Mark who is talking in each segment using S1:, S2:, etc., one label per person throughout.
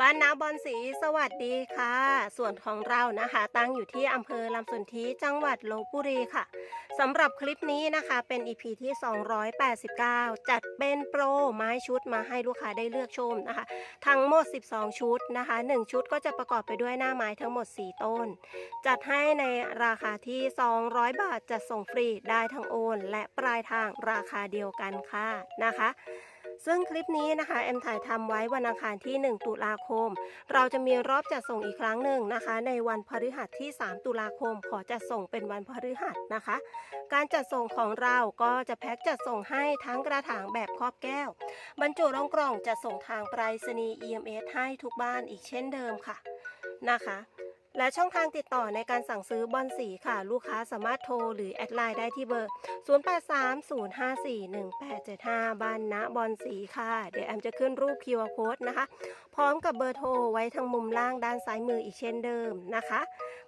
S1: บ้านนาบอนสีสวัสดีค่ะ ส่วนของเรานะคะ ตั้งอยู่ที่อำเภอลำสุนธิจังหวัดลบบุรีค่ะสำหรับคลิปนี้นะคะเป็น EP ที่ 289 จัดเป็นโปรไม้ชุดมาให้ลูกค้าได้เลือกชมนะคะ ทั้งหมด 12 ชุดนะคะ 1 ชุดก็จะประกอบไปด้วยหน้าไม้ทั้งหมด 4 ต้น จัดให้ในราคาที่ 200 บาทจะส่งฟรีได้ทั้งโอน และปลายทางราคาเดียวกันค่ะนะคะ ซึ่งคลิปนี้นะคะแอมถ่ายทำไว้วันอังคารที่ 1 ตุลาคม เราจะมีรอบจัดส่งอีกครั้งหนึ่งนะคะ ในวันพฤหัสที่ 3 ตุลาคม ขอจัดส่งเป็นวันพฤหัสนะคะ การจัดส่งของเราก็จะแพ็คจัดส่งให้ทั้งกระถางแบบครอบแก้ว บรรจุลงกล่องจะส่งทางไปรษณีย์ EMS ให้ทุกบ้านอีกเช่นเดิมค่ะนะคะ และช่องทางติดต่อในการสั่งซื้อบอลสีค่ะ ลูกค้าสามารถโทรหรือแอดไลน์ได้ที่เบอร์ 0830541875 บ้านณบอลสีค่ะ เดี๋ยวแอมจะขึ้นรูป QR code นะคะ พร้อมกับเบอร์โทรไว้ทางมุมล่างด้านซ้ายมืออีกเช่นเดิมนะคะ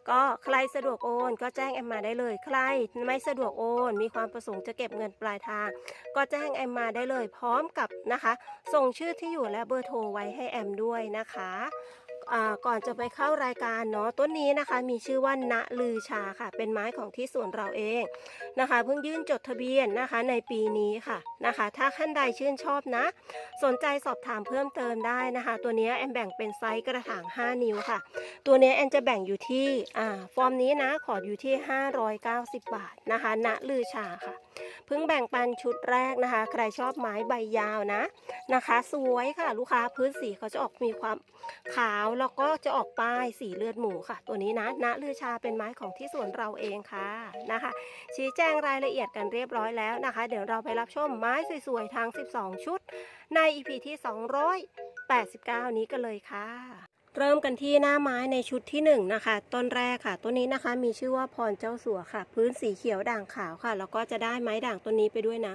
S1: ก็ใครสะดวกโอนก็แจ้งแอมมาได้เลย ใครไม่สะดวกโอน มีความประสงค์จะเก็บเงินปลายทาง ก็แจ้งแอมมาได้เลย พร้อมกับนะคะ ส่งชื่อที่อยู่และเบอร์โทรไว้ให้แอมด้วยนะคะ ก่อนจะไปเข้ารายการเนาะต้นนี้นะคะ มีชื่อว่าณลือชาค่ะ เป็นไม้ของที่สวนเราเองนะคะ เพิ่งยื่นจดทะเบียนนะคะในปีนี้ค่ะนะคะ ถ้าขั้นใดชื่นชอบนะ สนใจสอบถามเพิ่มเติมได้นะคะ ตัวนี้แอมแบ่งเป็นไซส์กระถาง 5 นิ้วค่ะ ตัวนี้แอนจะแบ่งอยู่ที่อ่าฟอร์มนี้นะขออยู่ที่ 590 บาทนะคะณลือชาค่ะ เพิ่งแบ่งปันชุดแรกนะคะ ใครชอบไม้ใบยาวนะนะคะ สวยค่ะลูกค้าพื้นสีเขาจะออกมีความขาวแล้วก็จะออกป้ายสีเลือดหมูค่ะ ตัวนี้นะณลือชาเป็นไม้ของที่สวนเราเองค่ะนะคะ ชี้แจงรายละเอียดกันเรียบร้อยแล้วนะคะ เดี๋ยวเราไปรับชมไม้สวยๆทั้ง 12 ชุด ใน EP ที่ 289 นี้กันเลยค่ะ เริ่มกันที่หน้าไม้ในชุดที่1นงนะคะ ต้นแรกค่ะ ต้นนี้นะคะมีชื่อว่าพรเจ้าสัวค่ะ พื้นสีเขียวด่างขาวค่ะ แล้วก็จะได้ไม้ด่างต้นนี้ไปด้วยนะ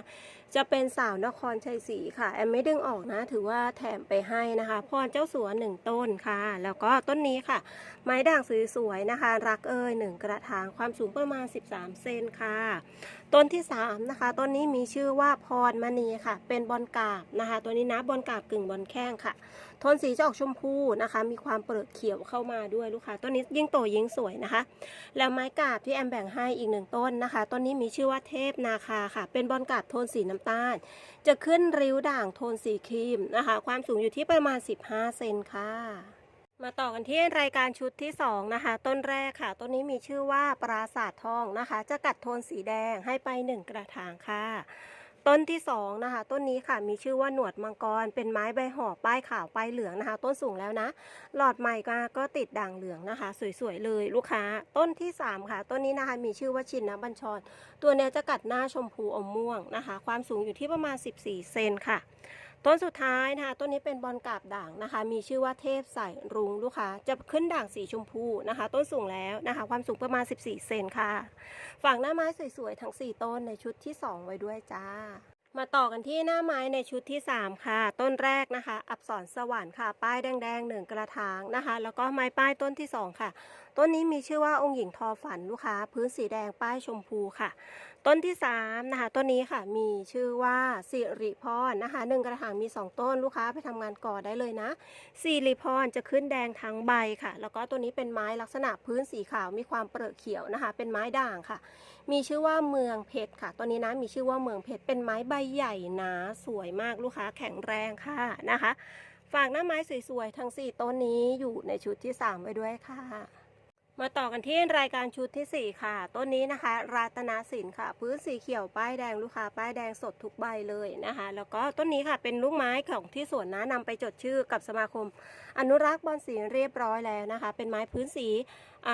S1: จะเป็นสาวนครชัยศรีค่ะ แอมไม่ดึงออกนะ ถือว่าแถมไปให้นะคะ พรเจ้าสัวหนึ่งต้นค่ะ แล้วก็ต้นนี้ค่ะ ไม้ด่างสวยๆนะคะ รักเอ่ยหนึ่งกระถาง ความสูงประมาณ 13 เซนค่ะ ต้นที่3นะคะต้นนี้มีชื่อว่าพรมณีค่ะ เป็นบอลกาบนะคะ ตัวนี้นะบอลกาบกึ่งบอลแข้งค่ะโทนสีจะออกชมพูนะคะ มีความเปลือกเขียวเข้ามาด้วยลูกค้าต้นนี้ยิ่งโตยิ่งสวยนะคะ แล้วไม้กาบที่แอมแบ่งให้อีกหนึ่งต้นนะคะต้นนี้มีชื่อว่าเทพนาคาค่ะ เป็นบอลกาบโทนสีน้ำตาล จะขึ้นริ้วด่างโทนสีครีมนะคะ ความสูงอยู่ที่ประมาณ 15 เซนค่ะ มาต่อกันที่รายการชุดที่ 2 นะคะ ต้นแรกค่ะ ต้นนี้มีชื่อว่าปราสาททองนะคะ จะกัดโทนสีแดงให้ไป 1 กระถางค่ะ ต้นที่2นะคะ ต้นนี้ค่ะมีชื่อว่าหนวดมังกร เป็นไม้ใบห่อป้ายขาวป้ายเหลืองนะคะ ต้นสูงแล้วนะ หลอดใหม่ก็ก็ติดด่างเหลืองนะคะ สวยๆเลยลูกค้า ต้นที่ 3 ค่ะ ต้นนี้นะคะมีชื่อว่าชินนะบัญชร ตัวเนี้ยจะกัดหน้าชมพูอมม่วงนะคะ ความสูงอยู่ที่ประมาณ 14 เซนค่ะ ต้นสุดท้ายนะคะต้นนี้เป็นบอลกาบด่างนะคะ มีชื่อว่าเทพใส่รุ้งลูกค้าจะขึ้นด่างสีชมพูนะคะ ต้นสูงแล้วนะคะ ความสูงประมาณ 14 เซนค่ะฝากหน้าไม้สวยๆ ทั้ง 4 ต้นในชุดที่ 2 ไว้ด้วยจ้า มาต่อกันที่หน้าไม้ในชุดที่ 3 ค่ะ ต้นแรกนะคะ อับสรสวรรค์ค่ะ ป้ายแดงๆหนึ่งกระถางนะคะ แล้วก็ไม้ป้ายต้นที่ 2 ค่ะ ต้นนี้มีชื่อว่าองค์หญิงทอฝันลูกค้า พื้นสีแดงป้ายชมพูค่ะ ต้นที่3นะคะต้นนี้ค่ะมีชื่อว่าสิริพรนะคะหนึ่งกระถางมี 2 ต้นลูกค้าไปทำงานก่อได้เลยนะสิริพรจะขึ้นแดงทั้งใบค่ะ แล้วก็ตัวนี้เป็นไม้ลักษณะพื้นสีขาวมีความเปลือกเขียวนะคะ เป็นไม้ด่างค่ะ มีชื่อว่าเมืองเพชรค่ะตัวนี้นะมีชื่อว่าเมืองเพชรเป็นไม้ใบใหญ่หนาสวยมากลูกค้าแข็งแรงค่ะนะคะฝากหน้าไม้สวยๆ ทั้ง 4 ต้นนี้อยู่ในชุดที่ 3 ไว้ด้วยค่ะ มาต่อกันที่รายการชุดที่ 4 ค่ะ ต้นนี้นะคะ รัตนาสินค่ะ พื้นสีเขียวป้ายแดงลูกค้าป้ายแดงสดทุกใบเลยนะคะ แล้วก็ต้นนี้ค่ะเป็นลูกไม้ของที่สวนนะนำไปจดชื่อกับสมาคม อนุรักษ์บอลสีเรียบร้อยแล้วนะคะ เป็นไม้พื้นสี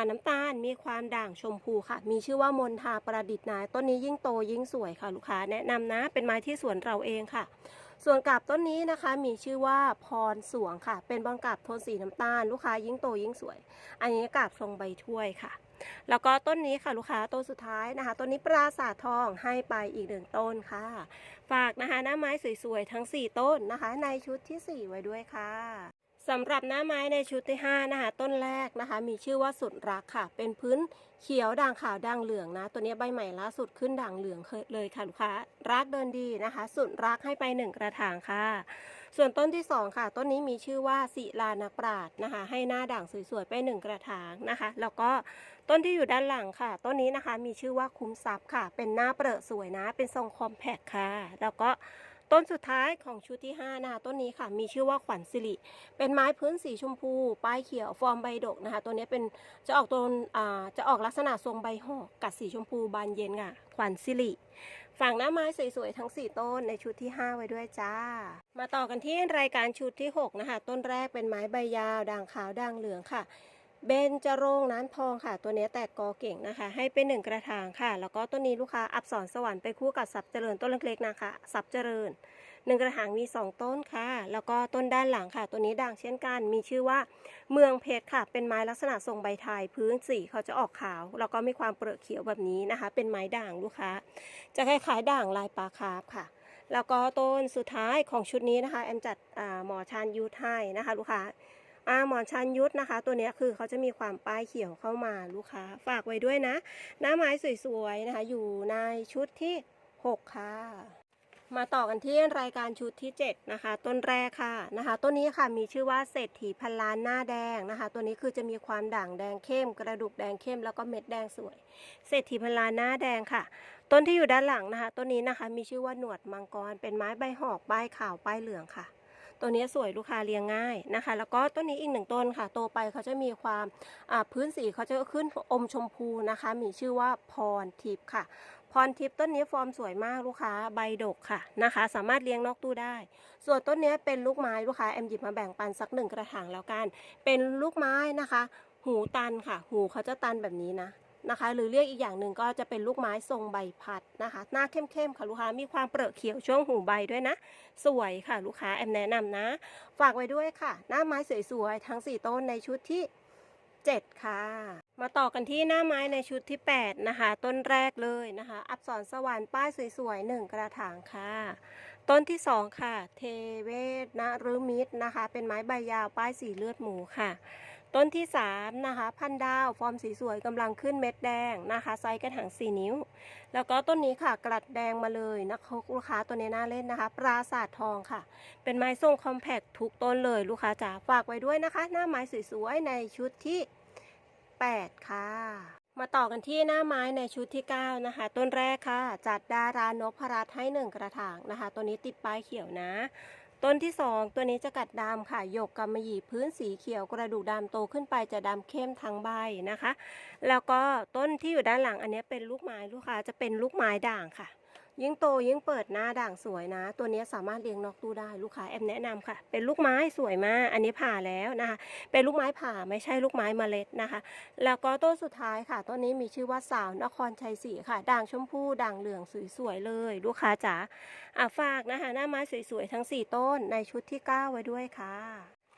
S1: น้ำตาลมีความด่างชมพูค่ะ มีชื่อว่ามนทาประดิษฐ์นะต้นนี้ยิ่งโตยิ่งสวยค่ะ ลูกค้าแนะนำนะ เป็นไม้ที่สวนเราเองค่ะ ส่วนกาบต้นนี้นะคะมีชื่อว่าพรสวงค่ะ เป็นบอลกาบโทนสีน้ำตาล ลูกค้ายิ่งโตยิ่งสวย อันนี้กาบทรงใบถ้วยค่ะ แล้วก็ต้นนี้ค่ะลูกค้าต้นสุดท้ายนะคะ ต้นนี้ปราสาททองให้ไปอีกหนึ่งต้นค่ะ ฝากนะคะหน้าไม้สวยๆทั้ง 4 ต้นนะคะ ในชุดทีสี่4 ไว้ด้วยค่ะ สำหรับหน้าไม้ในชุดที่ 5 นะคะ ต้นแรกนะคะ มีชื่อว่าสุดรักค่ะ เป็นพื้นเขียวด่างขาวด่างเหลืองนะ ตัวนี้ใบใหม่ล่าสุดขึ้นด่างเหลืองเลยค่ะลูกค้ารักเดินดีนะคะ สุดรักให้ไปหนึ่งกระถางค่ะ ส่วนต้นที่สองค่ะ ต้นนี้มีชื่อว่าศิลานักปราชญ์นะคะ ให้หน้าด่างสวยๆไปหนึ่งกระถางนะคะ แล้วก็ต้นที่อยู่ด้านหลังค่ะ ต้นนี้นะคะมีชื่อว่าคุ้มทรัพย์ค่ะ เป็นหน้าเปรอะสวยนะ เป็นทรงคอมแพคค่ะ แล้วก็ ต้นสุดท้ายของชุดที่5นะคะต้นนี้ค่ะมีชื่อว่าขวัญสิริ เป็นไม้พื้นสีชมพู ป้ายเขียวฟอร์มใบดกนะคะตัวนี้เป็นจะออกตัวอ่าจะออกลักษณะทรงใบหอกกัดสีชมพูบานเย็นค่ะขวัญสิริฝั่งหน้าไม้สวยๆทั้ง 4 ต้นในชุดที่ 5 ไว้ด้วยจ้า มาต่อกันที่รายการชุดที่ 6 นะคะ ต้นแรกเป็นไม้ใบยาวด่างขาวด่างเหลืองค่ะ เบนจรงน้ำทองค่ะ ตัวนี้แตกกอเก่งนะคะ ให้เป็นหนึ่งกระถางค่ะ แล้วก็ต้นนี้ลูกค้าอับสรสวรรค์ไปคู่กับสับเจริญต้นเล็กๆนะคะ สับเจริญหนึ่งกระถางมี 2 ต้นค่ะ แล้วก็ต้นด้านหลังค่ะ ตัวนี้ด่างเช่นกัน มีชื่อว่าเมืองเพชรค่ะ เป็นไม้ลักษณะทรงใบไทยพื้นสีเขาจะออกขาว แล้วก็มีความเปลือกเขียวแบบนี้นะคะ เป็นไม้ด่างลูกค้า จะคล้ายๆด่างลายปลาคาร์ฟค่ะแล้วก็ต้นสุดท้ายของชุดนี้นะคะ แอมจัดอ่าหมอชานยุทธให้นะคะ ลูกค้า อาหมอนชานยุทธนะคะ ตัวนี้คือเขาจะมีความป้ายเขียวเข้ามาลูกค้า ฝากไว้ด้วยนะ หน้าไม้สวยๆนะคะ อยู่ในชุดที่ 6 ค่ะ มาต่อกันที่รายการชุดที่ 7 นะคะ ต้นแรกค่ะนะคะ ต้นนี้ค่ะมีชื่อว่าเศรษฐีพันล้านหน้าแดงนะคะ ตัวนี้คือจะมีความด่างแดงเข้ม กระดูกแดงเข้มแล้วก็เม็ดแดงสวย เศรษฐีพันล้านหน้าแดงค่ะต้นที่อยู่ด้านหลังนะคะต้นนี้นะคะมีชื่อว่าหนวดมังกร เป็นไม้ใบหอกป้ายขาวป้ายเหลืองค่ะ ตัวนี้สวยลูกค้าเลี้ยงง่ายนะคะ แล้วก็ต้นนี้อีกหนึ่งต้นค่ะ โตไปเขาจะมีความพื้นสีเขาจะขึ้นอมชมพูนะคะ มีชื่อว่าพรทิพย์ค่ะ พรทิพย์ต้นนี้ฟอร์มสวยมากลูกค้าใบดกค่ะนะคะ สามารถเลี้ยงนอกตู้ได้ ส่วนต้นนี้เป็นลูกไม้ลูกค้าแอมหยิบมาแบ่งปันสักหนึ่งกระถางแล้วกัน เป็นลูกไม้นะคะ หูตันค่ะ หูเขาจะตันแบบนี้นะ นะคะ หรือเรียกอีกอย่างหนึ่งก็จะเป็นลูกไม้ทรงใบพัดนะคะ หน้าเข้มๆค่ะลูกค้ามีความเปรอะเขียวช่วงหูใบด้วยนะ สวยค่ะลูกค้าแอมแนะนำนะ ฝากไว้ด้วยค่ะ หน้าไม้สวยๆทั้ง 4 ต้นในชุดที่ 7 ค่ะ มาต่อกันที่หน้าไม้ในชุดที่ 8 นะคะ ต้นแรกเลยนะคะ อับสรสวรรค์ป้ายสวยๆหนึ่งกระถางค่ะต้นที่ 2 ค่ะ เทเวศนฤมิตรนะคะ เป็นไม้ใบยาวป้ายสีเลือดหมูค่ะ ต้นที่ 3 นะคะ พันดาวฟอร์มสีสวยกำลังขึ้นเม็ดแดงนะคะ ไซส์กระถาง 4 นิ้ว แล้วก็ต้นนี้ค่ะ กลัดแดงมาเลยนะคะลูกค้าตัวนี้น่าเล่นนะคะ ปราสาททองค่ะ เป็นไม้ทรงคอมแพคทุกต้นเลยลูกค้าจ๋าฝากไว้ด้วยนะคะ หน้าไม้สวยๆในชุดที่ 8 ค่ะ มาต่อกันที่หน้าไม้ในชุดที่ 9 นะคะ ต้นแรกค่ะ จัดดารานพรัตให้ 1 กระถางนะคะ ตัวนี้ติดป้ายเขียวนะ ต้นที่ 2 ตัวนี้จะกัดดำค่ะหยกกำมะหยี่พื้นสีเขียวกระดูกดำโตขึ้นไปจะดำเข้มทั้งใบนะคะ แล้วก็ต้นที่อยู่ด้านหลังอันนี้เป็นลูกไม้ลูกค้าจะเป็นลูกไม้ด่างค่ะ ยิ่งโตยิ่งเปิดหน้าด่างสวยนะ ตัวนี้สามารถเลี้ยงนอกตู้ได้ลูกค้าแอมแนะนำค่ะ เป็นลูกไม้สวยมาก อันนี้ผ่าแล้วนะคะ เป็นลูกไม้ผ่าไม่ใช่ลูกไม้เมล็ดนะคะ แล้วก็ต้นสุดท้ายค่ะต้นนี้มีชื่อว่าสาวนครชัยศรีค่ะ ด่างชมพูด่างเหลืองสวยๆเลย ลูกค้าจ๋าอะฝากนะคะ หน้าไม้สวยๆทั้ง 4 ต้นในชุดที่ 9 ไว้ด้วยค่ะ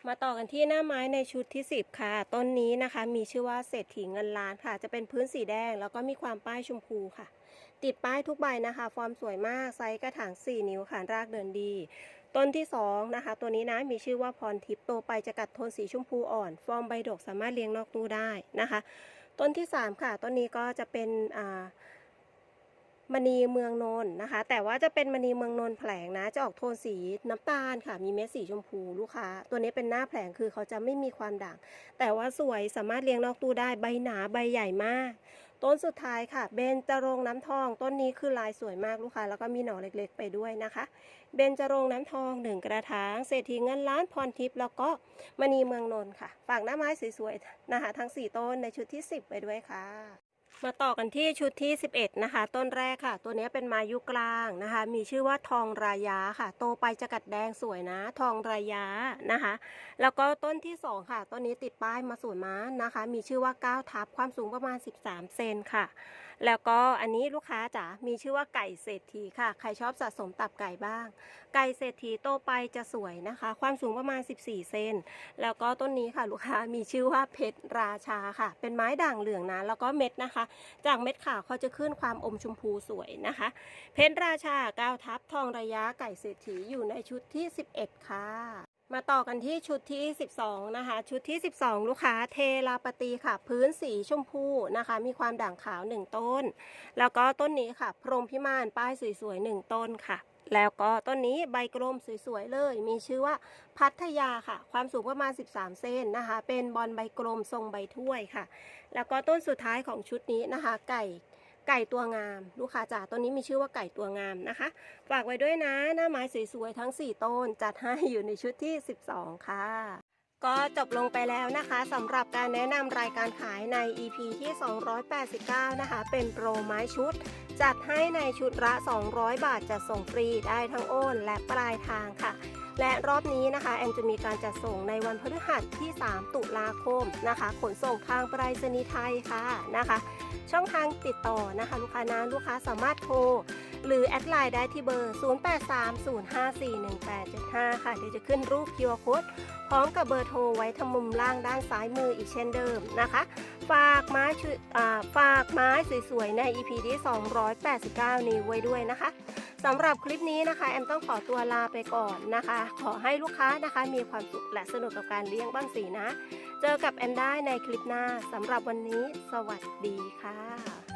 S1: มาต่อกันที่หน้าไม้ในชุดที่ 10 ค่ะ ต้นนี้นะคะ มีชื่อว่าเศรษฐีเงินล้านค่ะ จะเป็นพื้นสีแดง แล้วก็มีความป้ายชมพูค่ะ ติดป้ายทุกใบนะคะ ฟอร์มสวยมาก ไซส์กระถาง 4 นิ้วค่ะรากเดินดี ต้นที่ 2 นะคะ ตัวนี้นะ มีชื่อว่าพรทิพย์โตไปจะกัดโทนสีชมพูอ่อน ฟอร์มใบดกสามารถเลี้ยงนอกตู้ได้นะคะ ต้นที่ 3 ค่ะ ต้นนี้ก็จะเป็นอ่ามณีเมืองนนท์นะคะ แต่ว่าจะเป็นมณีเมืองนนท์แผลงนะ จะออกโทนสีน้ำตาลค่ะ มีเม็ดสีชมพูลูกค้า ตัวนี้เป็นหน้าแผลงคือเขาจะไม่มีความด่าง แต่ว่าสวยสามารถเลี้ยงนอกตู้ได้ใบหนาใบใหญ่มาก ต้นสุดท้ายค่ะ เบญจรงค์น้ำทอง ต้นนี้คือลายสวยมากลูกค้า แล้วก็มีหน่อเล็กๆ ไปด้วยนะคะ เบญจรงค์น้ำทองหนึ่งกระถาง เศรษฐีเงินล้านพรทิพย์แล้วก็มณีเมืองนนท์ค่ะ ฝากหน้าไม้สวยๆนะคะทั้ง 4 ต้นในชุดที่ 10 ไปด้วยค่ะ มาต่อกันที่ชุดที่ 11 นะคะ ต้นแรกค่ะ ตัวนี้เป็นไมายุกลางนะคะ มีชื่อว่าทองรายาค่ะ โตไปจะกัดแดงสวยนะ ทองรายานะคะ แล้วก็ต้นที่ 2 ค่ะต้นนี้ติดป้ายมาสวยม้านะคะ มีชื่อว่าก้าวทับความสูงประมาณ 13 เซนค่ะ แล้วก็อันนี้ลูกค้าจ๋ามีชื่อว่าไก่เศรษฐีค่ะ ใครชอบสะสมตับไก่บ้าง ไก่เศรษฐีโตไปจะสวยนะคะ ความสูงประมาณ 14 เซนแล้วก็ต้นนี้ค่ะลูกค้ามีชื่อว่าเพชรราชาค่ะ เป็นไม้ด่างเหลืองนะแล้วก็เม็ดนะคะจากเม็ดขาวเขาจะขึ้นความอมชมพูสวยนะคะ เพชรราชาก้าวทับทองระยะไก่เศรษฐีอยู่ในชุดที่ 11 ค่ะมาต่อกันที่ชุดที่ 12 นะคะ ชุดที่ 12 ลูกค้าเทลาปตีค่ะ พื้นสีชมพูนะคะ มีความด่างขาว 1 ต้น แล้วก็ต้นนี้ค่ะ พรหมพิมานป้ายสวยๆ 1 ต้นค่ะ แล้วก็ต้นนี้ใบกลมสวยๆเลย มีชื่อว่าพัทยาค่ะ ความสูงประมาณ 13 เซนนะคะ เป็นบอลใบกลมทรงใบถ้วยค่ะ แล้วก็ต้นสุดท้ายของชุดนี้นะคะ ไก่ไก่ตัวงาม ลูกค้าจ๋าต้นนี้มีชื่อว่าไก่ตัวงามนะคะ ฝากไว้ด้วยนะ หน้าไม้สวยๆทั้ง 4 ต้น จัดให้อยู่ในชุดที่ 12 ค่ะ ก็จบลงไปแล้วนะคะสำหรับการแนะนำรายการขายใน EP ที่ 289 นะคะ เป็นโปรไม้ชุด จัดให้ในชุดละ 200 บาทจะส่งฟรีได้ทั้งโอนและปลายทางค่ะ และรอบนี้นะคะ แอมจะมีการจัดส่งในวันพฤหัสที่ 3 ตุลาคมนะคะ ขนส่งทางไปรษณีย์ไทยค่ะนะคะ ช่องทางติดต่อนะคะ ลูกค้านะลูกค้าสามารถโทรหรือแอดไลน์ได้ที่เบอร์ 0830541875 ค่ะ เดี๋ยวจะขึ้นรูป QR Code พร้อมกับเบอร์โทรไว้ทางมุมล่างด้านซ้ายมืออีกเช่นเดิมนะคะ ฝากไม้ชุดอ่าฝากไม้สวยๆ ใน EP ที่ 289 นี้ไว้ด้วยนะคะ สำหรับคลิปนี้นะคะ แอมต้องขอตัวลาไปก่อนนะคะ ขอให้ลูกค้านะคะมีความสุขและสนุกกับการเลี้ยงบ้านสีนะ เจอกับแอมได้ในคลิปหน้าสำหรับวันนี้ สวัสดีค่ะ